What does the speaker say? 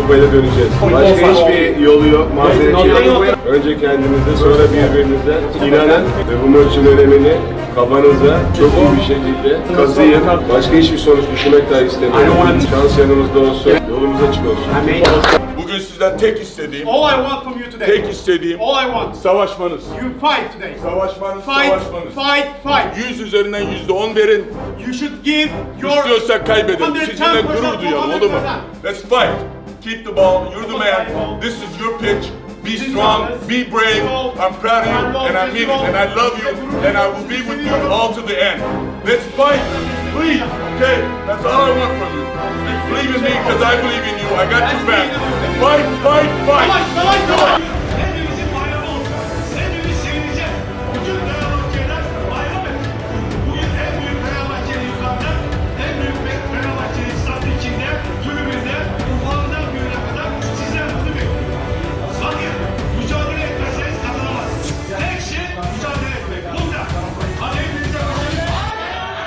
kupayla döneceğiz. Başka hiçbir yolu yok, mazereti yok. Önce kendinize, sonra birbirinize inanın ve bu maçın önemini kafanıza çok iyi bir şekilde kazıyın. Başka hiçbir sonuç düşünmek dahi istemiyorum. Şans yanımızda olsun, yolumuz açık olsun. Bugün sizden tek istediğim, All I want from you today. tek istediğim All I want. savaşmanız. You fight today. Savaşmanız, Fight, savaşmanız. fight, fight. 100 üzerinden yüzde 10 verin. You should give your İstiyorsak kaybedelim. 110% Sizinle gurur duyalım, olur mu? 100%. Let's fight. Keep the ball. You're the man. This is your pitch. Be strong. Be brave. I'm proud of you, and I mean it, and I love you, and I will be with you all to the end. Let's fight. Please. Okay. That's all I want from you. Believe in me, because I believe in you. I got your back. Fight,